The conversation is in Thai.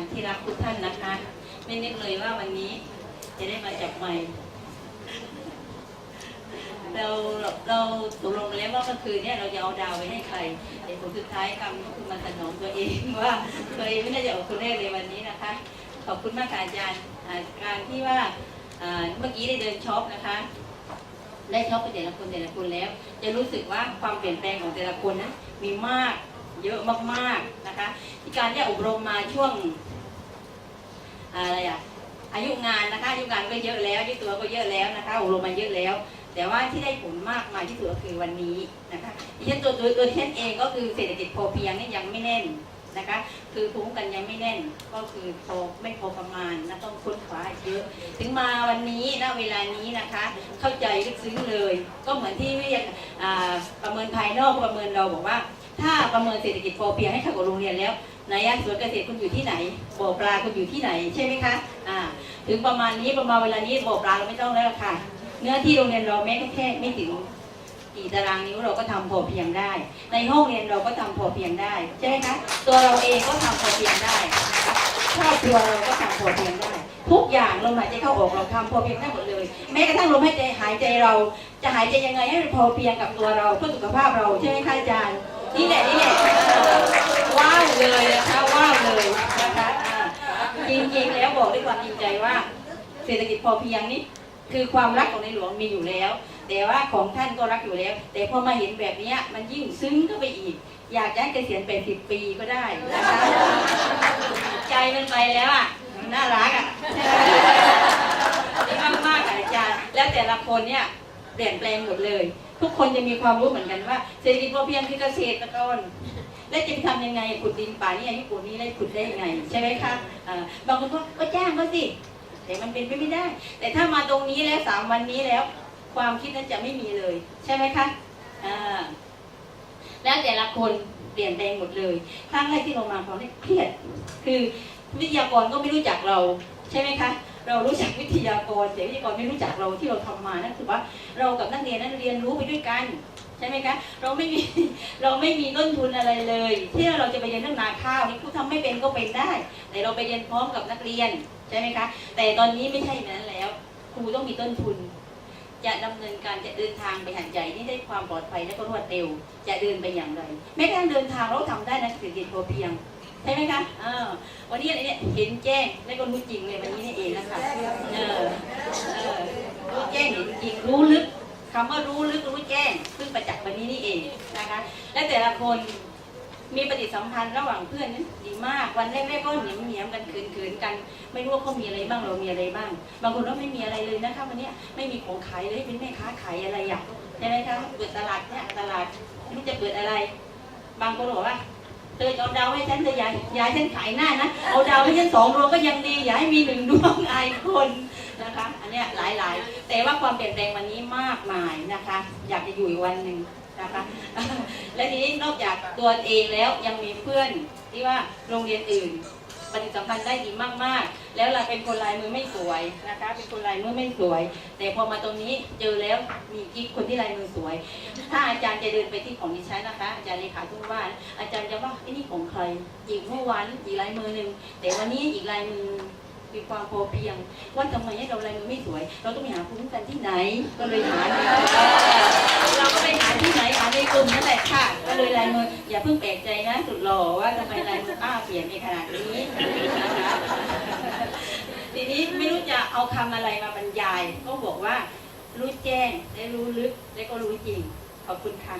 ย์ที่รักทุกท่านนะคะ ไม่นึกเลยว่าวันนี้จะได้มาจับไมค์เราเราตกลงแล้วว่าเมื่อคืนเนี่ยเราจะเอาดาวไปให้ใครแต่ผลสุดท้ายกรรมก็คือมาสนองตัวเองว่าตัวเองไม่น่าจะออกคนแรกเลยวันนี้นะคะ ขอบคุณมากอาจารย์การที่ว่าเมื่อกี้ได้เดินช็อปนะคะ ได้ช็อปไปแต่ละคนแต่ละคนแล้ว จะรู้สึกว่าความเปลี่ยนแปลงของแต่ละคนนะมีมากเยอะมากๆนะคะ ที่การที่อบรมมาช่วง อะไรอะอายุงานนะคะอายุงานก็เยอะแล้วอายุตัวก็เยอะแล้วนะคะอบรมมาเยอะแล้ว แต่ว่าที่ได้ผลมากมายที่สุดก็คือวันนี้นะคะดิฉันตัวตัวตัวดิฉันเองก็คือเศรษฐกิจพอเพียงนี่ยังไม่แน่นนะคะ คือภูมิคุ้มกันยังไม่แน่นก็คือพอไม่พอประมาณนะต้องค้นคว้าเยอะ ถึงมาวันนี้ณเวลานี้นะคะ เข้าใจลึกซึ้งเลย ก็เหมือนที่เรียาประเมินภายนอกประเมินเราบอกว่า ถ้าประเมินเศรษฐกิจพอเพียงให้เข้ากับโรงเรียนแล้วไหนอะสวนเกษตรคุณอยู่ที่ไหนบ่อปลาคุณอยู่ที่ไหนใช่ไหมคะอ่าถึงประมาณนี้ประมาณเวลานี้บ่อปลาเราไม่ต้องแล้วค่ะ เนื้อที่โรงเรียนเราแม้แค่ไม่ถึงกี่ตารางนิ้วเราก็ทำพอเพียงได้ ในห้องเรียนเราก็ทำพอเพียงได้ใช่ไหมคะตัวเราเองก็ทำพอเพียงได้ครอบครัวเราก็ทำพอเพียงได้ทุกอย่างลมหายใจเข้าออกเราทำพอเพียงได้หมดเลย แม้กระทั่งลมหายใจหายใจเรา จะหายใจยังไงให้มันพอเพียงกับตัวเราเพื่อสุขภาพเราใช่ไหมคะอาจารย์ นี่แหละนี่แหละว้าวเลยนะคะว้าวเลยนะคะจริงๆแล้วบอกด้วยความจริงใจว่า เศรษฐกิจพอเพียงนี่คือความรักของในหลวงมีอยู่แล้ว แต่ว่าของท่านก็รักอยู่แล้ว แต่พอมาเห็นแบบนี้มันยิ่งซึ้งเข้าไปอีก อยากจะให้เกษียณเป็นสิบปีก็ได้นะคะใจมันไปแล้วอะมันน่ารักอะมากมากๆอาจารย์ แล้วแต่ละคนเนี่ยเปลี่ยนแปลงหมดเลย ทุกคนจะมีความรู้เหมือนกันว่าเศรษฐกิจพอเพียงคือเกษตรกรและจะทำยังไงขุดดินป่านี่อายุปูนนี้ได้ขุดได้ยังไง ใช่ไหมคะบางคนก็ก็จ้างเขาสิแต่มันเป็นไปไม่ได้ แต่ถ้ามาตรงนี้แล้วสามวันนี้แล้ว ความคิดนั้นจะไม่มีเลย ใช่ไหมคะแล้วแต่ละคนเปลี่ยนแปลงหมดเลยครั้งแรกที่เรามาเขาเนี่ยเครียด คือวิทยากรก็ไม่รู้จักเรา ใช่ไหมคะ เรารู้จักวิทยากรแต่วิทยากรไม่รู้จักเราที่เราทำมานั่นคือว่าเรากับนักเรียนนั้นเรียนรู้ไปด้วยกันใช่ไหมคะเราไม่มีเราไม่มีต้นทุนอะไรเลยที่เราจะไปเรียนเรื่องนาข้าวนี่ครูทำไม่เป็นก็เป็นได้ แต่เราไปเรียนพร้อมกับนักเรียนใช่ไหมคะแต่ตอนนี้ไม่ใช่แบบนั้นแล้วครูต้องมีต้นทุน จะดำเนินการจะเดินทางไปหันใจที่ได้ความปลอดภัยและก็รวดเร็ว จะเดินไปอย่างไรแม้กระทั่งเดินทางเราทำได้นะเศรษฐกิจพอเพียง ใช่ไหมคะอ่าวันนี้อะไรเนี่ยเห็นแจ้งและก็รู้จริงเลยวันนี้นี่เองนะคะเออเออรู้แจ้งเห็นจริงรู้ลึกคำว่ารู้ลึกรู้แจ้งซึ่งประจักษ์วันนี้นี่เองนะคะ และแต่ละคนมีปฏิสัมพันธ์ระหว่างเพื่อนนั้นดีมากวันแรกๆก็เหนียมเหนียมกันขืนขืนกัน ไม่รู้ว่าเขามีอะไรบ้างเรามีอะไรบ้าง บางคนก็ไม่มีอะไรเลยนะคะวันนี้ไม่มีของขายเลยเป็นแม่ค้าขายอะไรอะใช่ไหมคะเปิดตลาดเนี่ยตลาดไม่รู้จะเปิดอะไร บางคนบอกว่า เธอเอาดาวให้ฉันเธออย่าอย่าให้ฉันขายหน้านะเอาดาวให้ฉันสองดวงก็ยังดีอย่าให้มีหนึ่งดวงอายคนนะคะ อันเนี้ยหลายๆ แต่ว่าความเปลี่ยนแปลงวันนี้มากมายนะคะ อยากจะอยู่อีกวันหนึ่งนะคะ และทีนี้นอกจากตัวเองแล้วยังมีเพื่อนที่ว่าโรงเรียนอื่น ปฏิสัมพันธ์ได้ดีมากๆ แล้วเราเป็นคนลายมือไม่สวยนะคะ เป็นคนลายมือไม่สวย แต่พอมาตรงนี้เจอแล้วมีกิ๊กคนที่ลายมือสวย ถ้าอาจารย์จะเดินไปที่ของดิฉันนะคะ อาจารย์เลขาทุกว่านอาจารย์จะว่าไอ้นี่ของใครอีกเมื่อวานอีกลายมือหนึ่งแต่วันนี้อีกลายมือ มีความพอเพียง ว่าทำไมให้เราลายมือไม่สวย เราต้องไปหาภูมิคุ้มกันที่ไหน ก็เลยหาเราก็ไปหาที่ไหนหาในกลุ่มนั่นแหละค่ะ ก็เลยลายมืออย่าเพิ่งแปลกใจนะสุดหล่อว่าทำไมลายมือป้าเปลี่ยนในขนาดนี้นะคะทีนี้ไม่รู้จะเอาคำอะไรมาบรรยาย ก็บอกว่า รู้แจ้งและรู้ลึก และก็รู้จริง ขอบคุณค่ะ